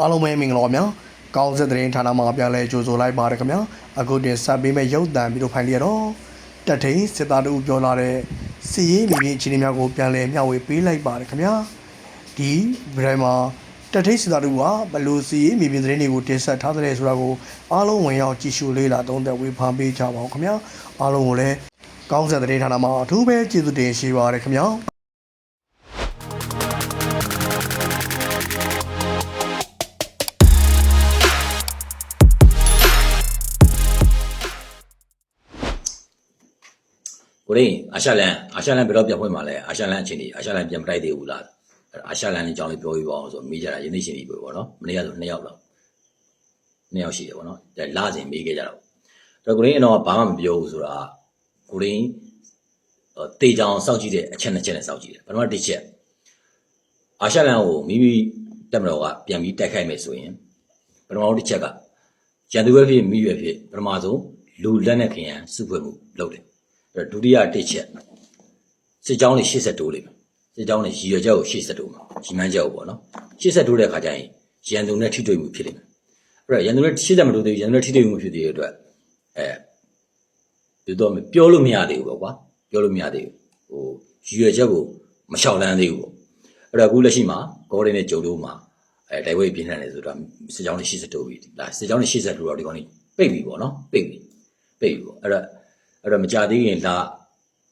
အားလုံးပဲမင်္ဂလာပါဗျာကောင်းစက်သတင်းဌာနမှာပြန်လဲကြိုဆိုလိုက်ပါတယ်ခင်ဗျာအခုတင်ဆက်ပေးမယ့်ရုပ်သံပြီးတော့ဖိုင်လျက်တော့တက်ထိန်စစ်သားတို့ပြောလာတဲ့စီရေးမြေပြင်အခြေအနေများကိုပြန်လဲမျှဝေပေးလိုက်ပါတယ်ခင်ဗျာဒီဗီဒီယိုမှာတက်ထိန်စစ်သားတို့ကဘယ်လိုစီရေးမြေပြင်သတင်းတွေကိုတင်ဆက်ထားတယ်ဆိုတာကိုအားလုံးဝင်ရောက်ကြည့်ရှုလေ့လာသုံးသပ်ဝေဖန်ပေးကြပါဦးခင်ဗျာအားလုံးကိုလည်းကောင်းစက်သတင်းဌာနမှာအထူးပဲကျေးဇူးတင်ရှိပါတယ်ခင်ဗျာ ကိုရင်းအာရှလန်အာရှလန်ဘယ်တော့ပြန်ဖွင့်မှာလဲအာရှလန်အချင်းကြီးအာရှလန်ပြန်မတိုက်သေးဘူးလားအဲ့အာရှလန်လေးအကြောင်းလေးပြောပြပါအောင်ဆိုမေးကြတာယနေ့ရှင်ကြီးပဲပေါ့နော်မနေ့ကဆို2ယောက်လောက်2ယောက်ရှိတယ်ပေါ့နော်ဒါလာစဉ်မေးခဲ့ကြတော့တော့ကိုရင်းအတော့ဘာမှမပြောဘူးဆိုတာကိုရင်းတေချောင်စောင့်ကြည့်တဲ့အချက်နှစ်ချက်နဲ့စောင့်ကြည့်တယ်ပထမတစ်ချက်အာရှလန်ကိုမိမိတက်မတော်ကပြန်ပြီးတိုက်ခိုက်မယ်ဆိုရင်ပထမတစ်ချက်ကရန်သူပဲဖြစ်မိရွယ်ဖြစ်ပထမဆုံးလူလက်နဲ့ခရံစုဖွဲ့မှုလုပ်တယ်အဲ့တော့ ဒုတိယတစ်ချက်စစ်ကြောင်းတွေ80တိုးလိမ့်မယ်စစ်ကြောင်းတွေရည်ရွယ်ချက်ကို80တိုးမှာရီမန်းချက်ကိုပေါ့နော်80တိုးတဲ့ခါကျရင်ရန်သူနဲ့ထိတွေ့မှုဖြစ်လိမ့်မယ်အဲ့တော့ရန်သူနဲ့80မတိုးသေးဘူးရန်သူနဲ့ထိတွေ့မှုဖြစ်သေးတဲ့အတွက်အဲပြောတော့မပြောလို့မရသေးဘူးပေါ့ကွာပြောလို့မရသေးဘူးဟိုရည်ရွယ်ချက်ကိုမလျှောက်လန်းသေးဘူးပေါ့အဲ့တော့အခုလက်ရှိမှာဂေါ်ဒင်းနဲ့ဂျုံတို့မှာအဲတိုက်ပွဲပြင်းထန်နေဆိုတော့စစ်ကြောင်းတွေ80တိုးပြီဒါစစ်ကြောင်းတွေ80တိုးတော့ဒီကောင်ကြီးပိတ်ပြီပေါ့နော်ပိတ်ပြီပိတ်ပြီပေါ့အဲ့တော့ အဲ့တော့မကြသေးခင်လ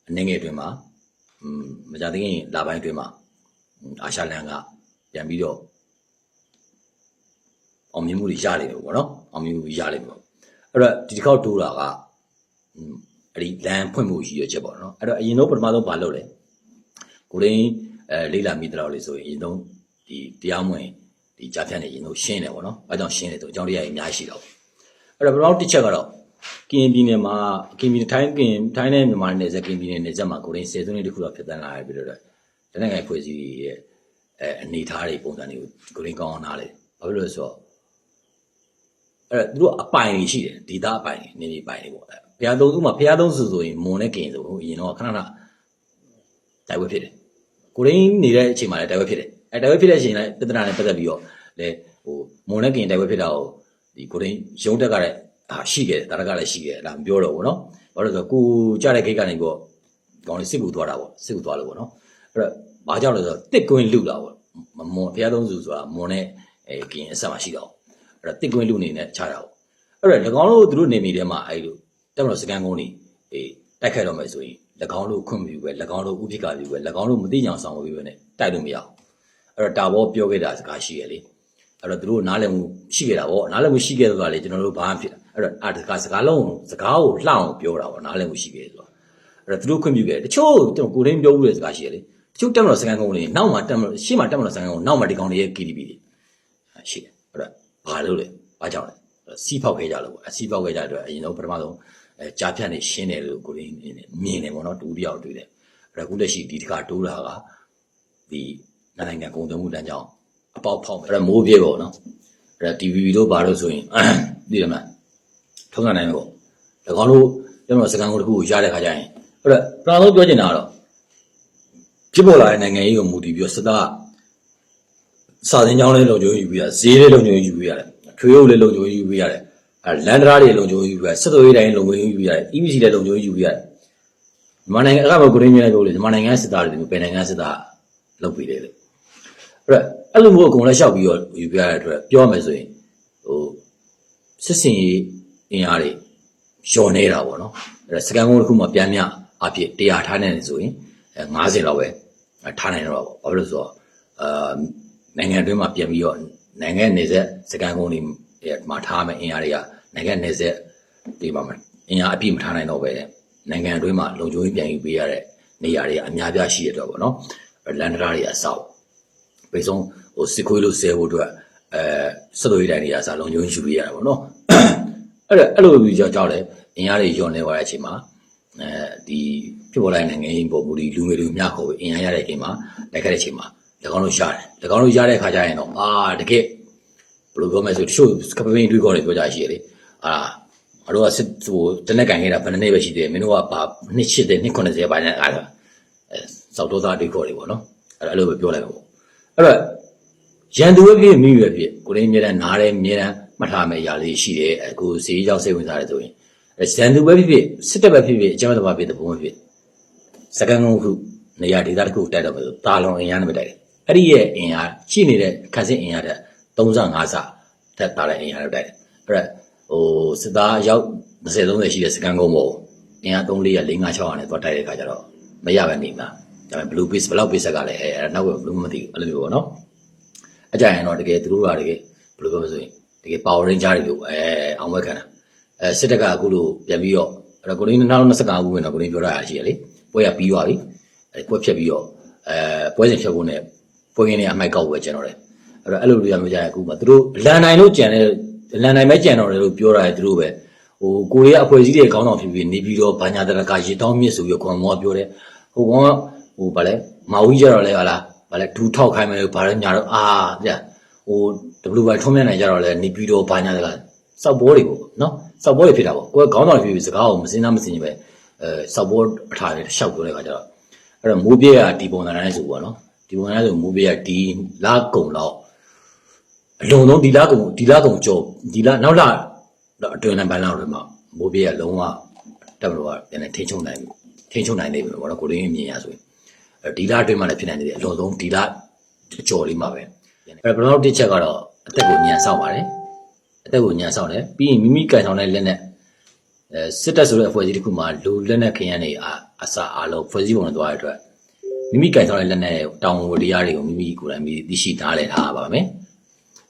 အနေငယ်တွင်မှာမကြသေးခင်လပိုင်းတွင်မှာအာရှလန်ကပြန်ပြီးတော့အောင်မြင်မှုတွေရလိမ့်မယ်ပေါ့နော်အောင်မြင်မှုရလိမ့်မယ်အဲ့တော့ဒီတစ်ခေါက်တိုးတာကအဲ့ဒီလမ်းဖွင့်မှုရည်ရွယ်ချက်ပေါ့နော်အဲ့တော့အရင်ဆုံးပထမဆုံးမလုပ်လဲကိုရင်းအဲလေးလာမိတဲ့လောက်လေးဆိုရင်အရင်ဆုံးဒီတရားမဝင်ဒီကြားဖြန့်နေရင်တော့ရှင်းတယ်ပေါ့နော်အဲကြောင့်ရှင်းတယ်ဆိုအကြောင်းတရားကြီးအများကြီးရှိတော့အဲ့တော့ပထမတစ်ချက်ကတော့ ကရင်ပြည်နယ်မှာကရင်ပြည်နယ်ထိုင်းကရင်ထိုင်းနဲ့မြန်မာနယ်စပ်ကရင်ပြည်နယ်နယ်စပ်မှာကိုရင်းဆယ်စုနှစ်တခုတော့ဖြစ်တန်းလာရပြီးတော့တနင်္ဂနွေဖွဲ့စည်းရဲ့အဲအနေထားတွေပုံစံတွေကိုကိုရင်းကောင်းအောင်နားလေဘာဖြစ်လို့လဲဆိုတော့အဲ့သူတို့အပိုင်တွေရှိတယ်ဒေတာအပိုင်တွေနေနေပိုင်တွေပေါ့အဲဘုရားသုံးဥမှာဘုရားသုံးစုဆိုရင်မွန်နဲ့ကရင်ဆိုဟိုအရင်တော့ခဏခဏတိုက်ပွဲဖြစ်တယ်ကိုရင်းနေတဲ့အချိန်မှာလည်းတိုက်ပွဲဖြစ်တယ်အဲတိုက်ပွဲဖြစ်တဲ့အချိန်လည်းပြဿနာနဲ့ပတ်သက်ပြီးတော့လေဟိုမွန်နဲ့ကရင်တိုက်ပွဲဖြစ်တာကိုဒီကိုရင်းရုံးတက်ကတဲ့ ဟာရှိခဲ့တယ်တာရကလည်းရှိခဲ့တယ်ဒါမပြောတော့ဘူးနော်ဘာလို့ဆိုတော့ကိုကြတဲ့ခိတ်ကနေပေါ့ကောင်းလေးစစ်ဘူးသွားတာပေါ့စစ်ဘူးသွားလို့ပေါ့နော်အဲ့တော့ဘာကြောင့်လဲဆိုတော့တစ်ကွင်းလူလာပေါ့မမွန်ဘုရားသုံးစုဆိုတာမွန်နဲ့အဲကင်းအဆက်မှာရှိတာပေါ့အဲ့တော့တစ်ကွင်းလူနေနဲ့ခြားတာပေါ့အဲ့တော့၎င်းတို့သူတို့နေမိထဲမှာအဲ့လိုတက်မလို့စကန်ကုန်းနေအေးတိုက်ခိုက်တော့မယ်ဆိုရင်၎င်းတို့ခွင့်မပြုပဲ၎င်းတို့ဥပိ္ပကပြုပဲ၎င်းတို့မသိညာဆောင်ပြုပဲနဲ့တိုက်လို့မရအောင်အဲ့တော့တာဘောပြောခဲ့တာစကားရှိရလေအဲ့တော့သူတို့နားလည်မှုရှိခဲ့တာပေါ့နားလည်မှုရှိခဲ့တော့လေကျွန်တော်တို့ဘာမှဖြစ် အဲ့တော့အာတကာစကားလုံးစကားကိုလှအောင်ပြောတာပေါ့နားလည်မှုရှိခဲ့ဆိုတာအဲ့တော့သူတို့ခွင့်ပြုခဲ့တယ်တချို့ကျွန်တော်ကိုရင်းပြောဦးတဲ့စကားရှိရလေတချို့တက်မလို့စကန်ကုန်းလေးနောက်မှတက်မလို့ရှေ့မှာတက်မလို့စကန်ကုန်းနောက်မှဒီကောင်တွေရဲ့ KTV တွေရှိတယ်အဲ့တော့ဘာလို့လဲဘာကြောင့်လဲစီးဖောက်ခဲ့ကြလို့ပေါ့အစီးဖောက်ခဲ့ကြတဲ့အတွက်အရင်တော့ပထမဆုံးအဲကြားဖြတ်နေရှင်းတယ်လို့ကိုရင်းမြင်တယ်ပေါ့နော်တူတယောက်တွေ့တယ်အဲ့တော့အခုလက်ရှိဒီတခါတိုးတာကဒီနိုင်ငံကုန်သွယ်မှုတန်းကြောင်းအပေါက်ဖောက်မယ်အဲ့တော့မိုးပြေပေါ့နော်အဲ့ဒါ TV တို့ဘာလို့ဆိုရင်သိရမလား ထုံးစံနိုင်ပေါ့၎င်းတို့ကျွန်တော်စကန်ကိုတစ်ခုကိုရတဲ့ခါကျရင်အဲ့တော့ပထမဆုံးပြောချင်တာကတော့ဖြစ်ပေါ်လာတဲ့နိုင်ငံရေးကိုမူတည်ပြီးတော့စသားစာသင်ကျောင်းလေးလုံခြုံရေးယူပြီးရဈေးလေးလုံခြုံရေးယူပြီးရတယ်ထွေးအုပ်လေးလုံခြုံရေးယူပြီးရတယ်အဲလန်ဒရာတွေလုံခြုံရေးယူပြီးရတယ်စစ်တော်ရေးတိုင်းလုံခြုံရေးယူပြီးရတယ် EBC လည်းလုံခြုံရေးယူပြီးရတယ်မြန်မာနိုင်ငံအကမကိုရင်းမြင်လိုက်လို့လေမြန်မာနိုင်ငံစစ်သားတွေဘယ်နိုင်ငံစစ်သားလုပ်ပြီးတယ်လေအဲ့တော့အဲ့လိုမျိုးအကုန်လက်လျှောက်ပြီးတော့ယူပြရတဲ့အတွက်ပြောမယ်ဆိုရင်ဟိုစစ်စင်ရေး အင်အားတွေလျော်နေတာပေါ့နော်အဲ့ဒါစကန်ကုန်းတစ်ခုမှပြန်မြအဖြစ်100ထားနေတယ်ဆိုရင်အဲ90လောက်ပဲထားနိုင်တော့ပေါ့ဘာလို့လဲဆိုတော့အာနိုင်ငံအတွင်းမှာပြန်ပြီးတော့နိုင်ငံနေဆက်စကန်ကုန်းတွေမှာထားမယ်အင်အားတွေကနိုင်ငံနေဆက်ဒီမှာအင်အားအပြည့်မထားနိုင်တော့ပဲနိုင်ငံအတွင်းမှာလုံခြုံရေးပြန်ယူပေးရတဲ့နေရာတွေကအများပြားရှိရတော့ပေါ့နော်လန်ဒရာတွေအဆောက်ပိတ်ဆုံးဟိုစစ်ခွေးလို့ဆဲဖို့အတွက်အဲစက်တော်ရည်တိုင်းတွေကစားလုံးကျုံယူပေးရတာပေါ့နော် အဲ့ဒါအဲ့လိုမျိုးကြောက်ကြောက်တယ်အင်အားတွေညွန်နေသွားတဲ့အချိန်မှာအဲဒီဖြစ်ပေါ်လာတဲ့နိုင်ငံရေးပုံမူဒီလူငယ်တွေမျှခေါ်ပြီးအင်အားရတဲ့အချိန်မှာတိုက်ခိုက်တဲ့အချိန်မှာ၎င်းတို့ရှာတယ်၎င်းတို့ရတဲ့ခါကျရင်တော့အာတကယ်ဘယ်လိုပြောမလဲဆိုတချို့ကပပင်းတွေးခေါ်နေပြောကြရှိရလေအာအတော့စစ်ဟိုတနက်ကန်ခဲ့တာဘယ်နှစ်နှစ်ပဲရှိသေးတယ်မင်းတို့ကဘာနှစ်ရှစ်တဲ့နှစ်90ပါနဲ့အားအဲစောက်တော့သားတွေးခေါ်တွေပေါ့နော်အဲ့ဒါအဲ့လိုပဲပြောလိုက်ပါပေါ့အဲ့တော့ရန်သူပဲဖြစ်မိပဲဖြစ်ကိုရင်းအများတန်းနားတယ်အများတန်း မှတ်ထားမယ်အရာလေးရှိတယ်အခုစီးကြောက်စိတ်ဝင်စားတယ်ဆိုရင်အဲရန်သူပဲဖြစ်ဖြစ်စစ်တပ်ပဲဖြစ်ဖြစ်အကြမ်းဖက်သမားဖြစ်တဲ့ဘုံပဲဖြစ်စကန်ကုန်းခုနေရာဒေသတစ်ခုတိုက်တော့မယ်ဆိုတာလွန်အင်အားနဲ့ပဲတိုက်တယ်အဲ့ဒီရဲ့အင်အားရှိနေတဲ့ခန်းစစ်အင်အားတဲ့35ဆတက်တာတဲ့အင်အားနဲ့တိုက်တယ်အဲ့ဒါဟိုစစ်သားရောက်20 30ရှိတဲ့စကန်ကုန်းပေါ့အင်အား3 4 4 5 6နဲ့တော့တိုက်တဲ့ခါကျတော့မရပဲနေမှာဒါပေမဲ့ blue base ဘယ်လောက် base ကလည်းအဲအဲ့ဒါနောက်က blue မသိဘူးအဲ့လိုမျိုးပေါ့နော်အကြရင်တော့တကယ်သူတို့ကတကယ်ဘယ်လိုပြောမလဲဆိုရင် တကယ် power ranger တွေလို့အဲအောင်ဝဲခံတာအဲစစ်တပ်ကအခုလိုပြန်ပြီးတော့အဲ့တော့ကိုရင်း2025ခုဝင်တော့ကိုရင်းပြောတာရှိရလေပွဲရပြီးသွားပြီအဲပွဲဖြတ်ပြီးတော့အဲပွဲစဉ်ဖြတ်ဖို့နဲ့ပွဲကင်းနေအမိုက်ကောက်ပွဲကျန်တော့တယ်အဲ့တော့အဲ့လိုလိုရမျိုးကြရင်အခုမှသူတို့လန်နိုင်လို့ကြံတဲ့လန်နိုင်ပဲကြံတော့တယ်လို့ပြောတာလေသူတို့ပဲဟိုကိုရီးယားအဖွဲ့အစည်းတွေခေါင်းဆောင်ဖြစ်ပြီးနေပြီးတော့ဘာညာတရကရေတောင်းမြစ်ဆိုပြီးတော့ကွန်မောပြောတယ်ဟိုကောင်ကဟိုဗာလဲမာဝီကြတော့လဲဟာလားဗာလဲဒူထောက်ခိုင်းမယ်လို့ဗာလဲညာတော့အာဗျာဟို WY ထုံးမြနိုင်ကြတော့လဲနေပြီးတော့ဘာညာတကစောက်ဘောတွေပေါ့နော်စောက်ဘောတွေဖြစ်တာပေါ့ကိုယ်ကခေါင်းဆောင်ဖြစ်ပြီးစကားကိုမစင်းသားမစင်းပဲအဲစောက်ဘောအထာတွေရှောက်ပြောတဲ့ခါကျတော့အဲ့တော့မိုးပြေးကဒီပုံစံတိုင်းဆိုပေါ့နော်ဒီပုံစံတိုင်းဆိုမိုးပြေးကဒီလာကုံတော့အလုံးလုံးဒီလာကုံဒီလာကုံကြောဒီလာနောက်လာအတွင်းပိုင်းလောက်တွေမှာမိုးပြေးကလုံးဝတက်မလို့ကပြန်နေထိချုံနိုင်ထိချုံနိုင်နေပြီပေါ့နော်ကိုရင်းမြင်ရဆိုရင်ဒီလာအတွင်းမှာလည်းဖြစ်နိုင်နေတယ်အလုံးလုံးဒီလာအကျော်လေးမှာပဲအဲ့တော့ဘယ်တော့တစ်ချက်ကတော့ အသက်ကိုညံဆောက်ပါတယ်အသက်ကိုညံဆောက်တယ်ပြီးရင်မိမိကင်ဆောင်တဲ့လက်နဲ့အဲစစ်တပ်ဆိုတဲ့အဖွဲ့အစည်းတစ်ခုမှာလူလက်နဲ့ခရမ်းတွေအအစအားလုံးဖွဲ့စည်းပုံနဲ့တွားရတဲ့အတွက်မိမိကင်ဆောင်တဲ့လက်နဲ့တောင်းဝတရားတွေကိုမိမိကိုယ်တိုင်မိသိရှိနားလည်ထားပါမယ်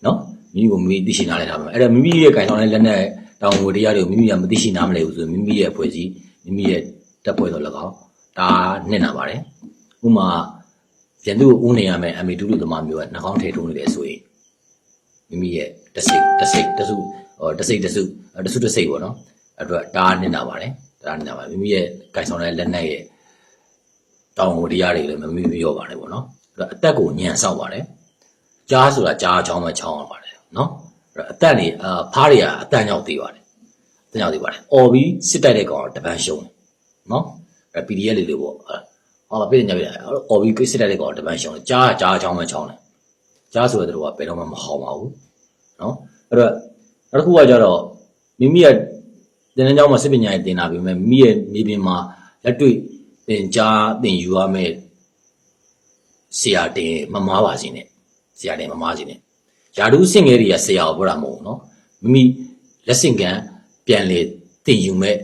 နော်မိမိကိုမိမိသိရှိနားလည်ထားပါမယ်အဲ့တော့မိမိရဲ့ကင်ဆောင်တဲ့လက်နဲ့တောင်းဝတရားတွေကိုမိမိကမသိရှိနားမလည်ဘူးဆိုရင်မိမိရဲ့အဖွဲ့အစည်းမိမိရဲ့တပ်ဖွဲ့တော်၎င်းဒါနှစ်နာပါတယ်ဥပမာပြန်သူ့ကိုဦးနေရမယ်အမေတူတူသမားမျိုးကနှာခေါင်းထဲထုံးနေတယ်ဆိုရင် မိမိရဲ့တစိတ်တစိတ်တစုဟောတစိတ်တစုတစုတစိတ်ပေါ့နော်အဲ့တော့ဒါနစ်နာပါတယ်ဒါနစ်နာပါမိမိရဲ့ကြိုင်ဆောင်တဲ့လက်နဲ့ရဲ့တောင်းဝတရားတွေလည်းမမိမရောပါတယ်ပေါ့နော်အဲ့တော့အသက်ကိုညံဆောက်ပါတယ်ကြားဆိုတာကြားချောင်းပဲချောင်းရပါတယ်နော်အဲ့တော့အသက်နေအာဖားတွေကအတန်ကြောက်သေးပါတယ်အတန်ကြောက်သေးပါတယ်အော်ပြီးစစ်တိုက်တဲ့ကောင်ကတပန်းရှုံးတယ်နော်အဲ့ PDF လေးလေးပေါ့အဲ့ဟောပြည့်ညပြအော်ပြီးကိစစ်တိုက်တဲ့ကောင်ကတပန်းရှုံးတယ်ကြားကြားချောင်းပဲချောင်းတယ် ကြားဆိုတဲ့တို့ကဘယ်တော့မှမဟောင်းပါဘူးနော်အဲ့တော့နောက်တစ်ခုကကြတော့မိမိရဲ့သင်တန်းကျောင်းမှာစစ်ပညာရေးသင်တာပဲမိမိရဲ့မြေပြင်မှာလက်တွေ့သင်ကြားသင်ယူရမယ့်ဆရာတင်မမားပါစေနဲ့ဆရာတင်မမားစေနဲ့ယာတုစင်ငယ်တွေကဆရာကိုပြောတာမဟုတ်ဘူးနော်မိမိလက်စင်ကံပြန်လေသင်ယူမဲ့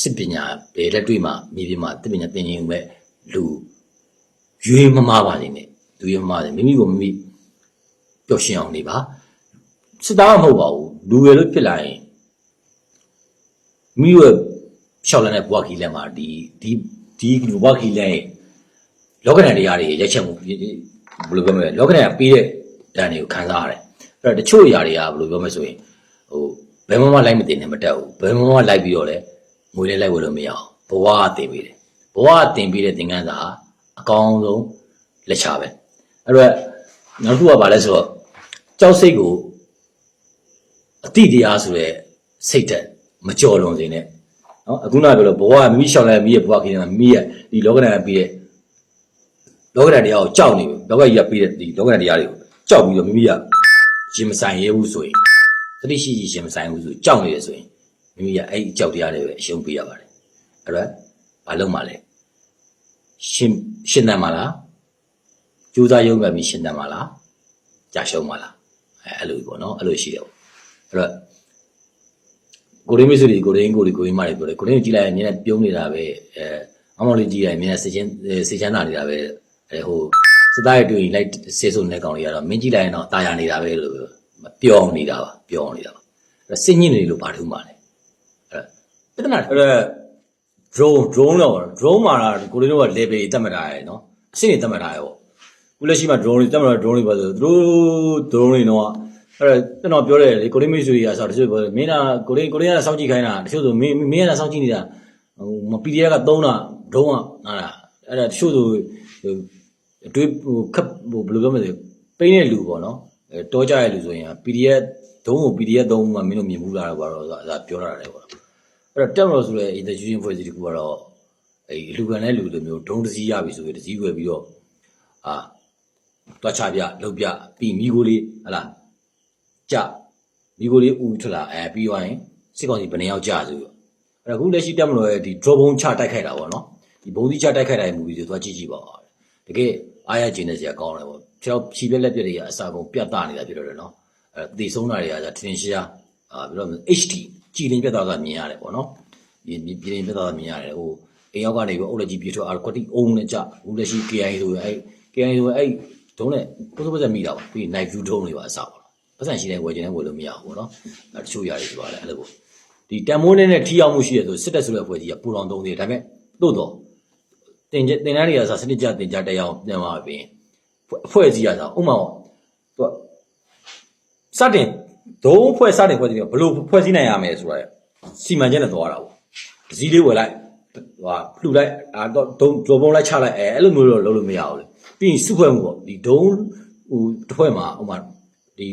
စစ်ပညာပဲလက်တွေ့မှာမြေပြင်မှာသင်ပညာသင်ယူမဲ့လူရွေးမမားပါစေနဲ့သူရွေးမမားစေမိမိကိုမိမိ ရွှင်အောင်နေပါစစ်သားမဟုတ်ပါဘူးလူရယ်လို့ဖြစ်လာရင်မိရဲ့ရှောက်လန်းတဲ့ဘွားခီလက်မှာဒီဒီဒီဘွားခီလက်ရဲ့လောကဓာတ်တရားတွေရိုက်ချက်မှုဘယ်လိုပြောမလဲလောကဓာတ်ကပေးတဲ့ဓာတ်တွေကိုခံစားရတယ်အဲ့တော့တချို့ຢာတွေကဘယ်လိုပြောမလဲဆိုရင်ဟိုဘယ်မှမလိုက်မတင်နဲ့မတက်ဘူးဘယ်မှမလိုက်ပြီးတော့လဲငွေလေးလိုက်ဝယ်လို့မရအောင်ဘဝကတင်ပေးတယ်ဘဝကတင်ပေးတဲ့သင်ခန်းစာအကောင်းဆုံးလက်ချပဲအဲ့တော့နောက်တစ်ခုကဘာလဲဆိုတော့ ကြောက်စိတ်ကိုအတိတရားဆိုရဲစိတ်သက်မကြော်လွန်စေနဲ့နော်အခုနကပြောလို့ဘဝကမိမိရှောင်လဲမိရဲ့ဘဝခင်းတာမိရဲ့ဒီလောကဓာတ်ပြီးတဲ့လောကဓာတ်တရားကိုကြောက်နေပြီလောကကြီးကပြီးတဲ့ဒီလောကဓာတ်တရားတွေကိုကြောက်ပြီးတော့မိမိကရင်မဆိုင်ရဲဘူးဆိုရင်သတိရှိရှိရင်မဆိုင်ဘူးဆိုကြောက်နေတယ်ဆိုရင်မိမိကအဲ့ဒီကြောက်တရားတွေပဲအရှုံးပေးရပါတယ်အဲ့တော့ဘာလုပ်မှလဲရှင်ရှင်တန်မလားကြိုးစားရုံးပဲပြီးရှင်တန်မလားကြာရှုံးမလား အဲအဲ့လိုပေါ့နော်အဲ့လိုရှိတယ်ပေါ့အဲ့တော့ကိုရင်းမစုတွေကိုရင်းကိုရီကိုရင်းမတွေပြောတယ်ကိုရင်းကိုကြည့်လိုက်ရင်မြင်နေပြုံးနေတာပဲအဲအမောင်လေးကြည့်လိုက်ရင်မြင်နေစေချင်းစေချမ်းသာနေတာပဲအဲဟိုစသားရတွေ့ရင်လိုက်ဆေးစုံတဲ့ကောင်တွေကတော့မင်းကြည့်လိုက်ရင်တော့တာယာနေတာပဲလို့ပျော်နေတာပါပျော်နေတာပါအဲစိတ်ညစ်နေလို့ဘာထူးမှလဲအဲပြဿနာအဲ့ drone drone တော့ drone မှာကိုရင်းတို့က level တတ်မှတ်တာရယ်နော်အဆင့်တွေတတ်မှတ်တာရယ်ပေါ့ ခုလက်ရှိမှာ drone တွေတတ်မှတ်တာ drone တွေပါဆိုသူတို့ drone တွေတော့အဲ့တော့ကျွန်တော်ပြောတယ်လေကိုရင်းမိတ်ဆွေတွေကဆိုတချို့ပြောတယ်မင်းကကိုရင်းကိုရင်းကစောင့်ကြည့်ခိုင်းတာတချို့ဆိုမင်းမင်းကစောင့်ကြည့်နေတာဟိုမ PDF ကသုံးတာဒုံးကဟာလားအဲ့ဒါတချို့ဆိုအတွေးဟိုခပ်ဟိုဘယ်လိုပြောမလဲပိန်းတဲ့လူပေါ့နော်အဲတောကြတဲ့လူဆိုရင် PDF ဒုံးကို PDF သုံးမှမင်းတို့မြင်ဘူးလားတော့ဘာလို့ဆိုတော့ပြောတာတယ်ပေါ့အဲ့တော့တက်မလို့ဆိုရဲ institution ဖွဲ့စည်းတခုကတော့အဲလူကန်တဲ့လူလိုမျိုးဒုံးတစ်စီးရပြီဆိုရင်တစ်စီးဝယ်ပြီးတော့အာ တွားချပြလှုပ်ပြပြီးမိကိုလေးဟလာကြမိကိုလေးဦးထွက်လာအဲပြီးသွားရင်စစ်ကောင်စီဘယ်နှယောက်ကြဆိုပြီးအဲ့ဒါအခုလက်ရှိတက်မလို့ရဲ့ဒီ drone ဘုံချတိုက်ခိုက်တာပေါ့နော်ဒီဘုံစီချတိုက်ခိုက်တာရဲ့မူပြီးဆိုသွားကြည့်ကြည့်ပါဦးတကယ်အားရကျင်းနေစရာကောင်းတယ်ပေါ့ခြေတော့ခြေပြက်လက်ပြက်တွေကအစာကုန်ပြတ်သားနေတာဖြစ်တော့တယ်နော်အဲသေဆုံးတာတွေကထင်ရှားအာပြီးတော့ HD ကြည်လင်ပြတ်သားကမြင်ရတယ်ပေါ့နော်ဒီကြည်လင်ပြတ်သားကမြင်ရတယ်ဟိုအိမ်ရောက်ကနေပြီးအုတ်လက်ကြီးပြေထွက်အာကွတိအုံးနဲ့ကြဘူးလက်ရှိ KI ဆိုရင်အဲ KI ဆိုရင်အဲ ဒုံးနဲ့ပုစပုစမိတာပါပြီး night view ဒုံးတွေပါအစားပါပတ်စံရှိတဲ့ဝယ်ခြင်းနဲ့ဝယ်လို့မရဘူးပေါ့နော်အဲတချို့ရတယ်ဆိုပါလေအဲ့လိုပေါ့ဒီတန်မိုးနဲ့နဲ့ထီအောင်မှုရှိရဆိုစစ်တက်ဆိုတဲ့အဖွဲ့ကြီးကပူလောင်သုံးသေးတယ်ဒါပေမဲ့တို့တော့တင်ကျတင်တန်းတွေကစားစနစ်ကြတင်ကြတက်အောင်ပြန်ပါပြီအဖွဲ့အစည်းရတာဥမာသူကစတင်ဒုံးဖွဲ့စတင်ဖွဲ့စည်းဘယ်လိုဖွဲ့စည်းနိုင်ရမယ်ဆိုတော့စီမံချက်နဲ့သွားတာပေါ့ဒစည်းလေးဝယ်လိုက်ဟာလှူလိုက်အာတော့ဒုံးဂျော်ပုံလိုက်ချလိုက်အဲအဲ့လိုမျိုးတော့လုပ်လို့မရဘူးလေ ပြီးရင်စုဖွဲ့မှုပေါ့ဒီဒုံးဟိုတစ်ဖွဲ့မှာဥမာဒီ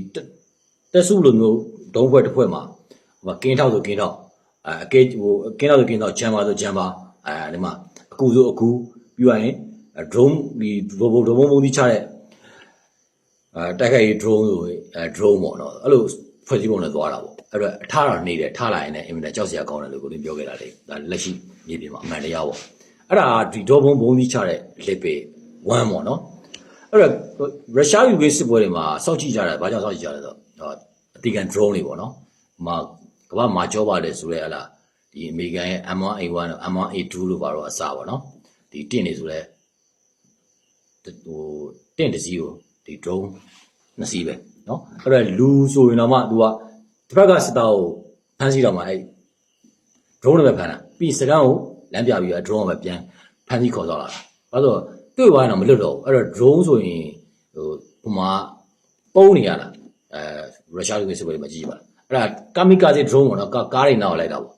တက်စုလိုမျိုးဒုံးဖွဲ့တစ်ဖွဲ့မှာဟိုမှာကင်းထောက်ဆိုကင်းထောက်အဲအကဲဟိုကင်းထောက်ဆိုကင်းထောက်ဂျမ်ပါဆိုဂျမ်ပါအဲဒီမှာအကူဆိုအကူပြီးရရင်ဒရုန်းဒီဘဘဒုံးဘုံကြီးချတဲ့အဲတိုက်ခိုက်ရေး drone ဆိုရင်အဲ drone ပေါ့နော်အဲ့လိုဖွဲ့စည်းပုံနဲ့သွားတာပေါ့အဲ့တော့ထားတာနေတယ်ထားလိုက်ရင်လည်းအင်မတန်ကြောက်စရာကောင်းတယ်လို့ကိုယ်ပြောခဲ့တာလေဒါလက်ရှိမြေပြင်မှာအမှန်တရားပေါ့အဲ့ဒါဒီဒေါ်ဘုံဘုံကြီးချတဲ့ lip 1ပေါ့နော်အဲ့တော့ရုရှားယူကစစ်ပွဲတွေမှာစောင့်ကြည့်ကြတယ်ဘာကြောင့်စောင့်ကြည့်ကြလဲဆိုတော့အတီကန် drone တွေပေါ့နော်ဟိုမှာကမ္ဘာမှာကြောပါတယ်ဆိုရဲဟလာဒီအမေရိကန်ရဲ့ M1A1 နဲ့ M1A2 လို့ပါတော့အစားပေါ့နော်ဒီတင့်နေဆိုလဲဟိုတင့်တစ်စီးကိုဒီ drone နှစ်စီးပဲနော်အဲ့တော့လူဆိုရင်တော့မှ तू ကတစ်ဖက်ကစစ်သားကိုဖမ်းဆီးတော့မှအဲ့ drone နဲ့ပဲဖမ်းတာပြီးစကန်ကိုလမ်းပြပြီးတော့ drone ကိုပဲပြန်ဖမ်းဆီးခေါ်သွားလာတာဘာလို့ဆို တွေ့သွားရင်တော့မလွတ်တော့ဘူးအဲ့တော့ drone ဆိုရင်ဟိုပုံမှာပုံနေရလားအဲရုရှားလူမျိုးစစ်ပွဲတွေမှာကြည့်ပါလားအဲ့ဒါကာမီကာဇေ drone ပေါ့နော်ကာကားတွေနောက်လိုက်တာပေါ့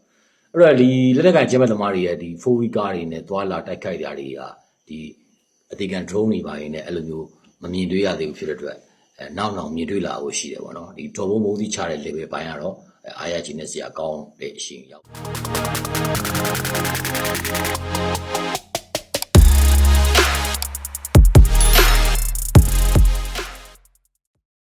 အဲ့တော့ဒီလက်နက်ကန်ကျဲမဲ့သမားတွေရဲ့ဒီ 4V ကားတွေနဲ့သွားလာတိုက်ခိုက်ကြတာတွေကဒီအတေကန် drone တွေပါရင်လည်းအဲ့လိုမျိုးမမြင်တွေ့ရသေးဘူးဖြစ်တဲ့အတွက်အဲနောက်နောက်မြင်တွေ့လာဖို့ရှိတယ်ပေါ့နော်ဒီတော်ဘုံမုံသီးချတဲ့ level ပိုင်းကတော့အဲအားရခြင်းနဲ့ဆရာကောင်းတဲ့အရှင်ရောက်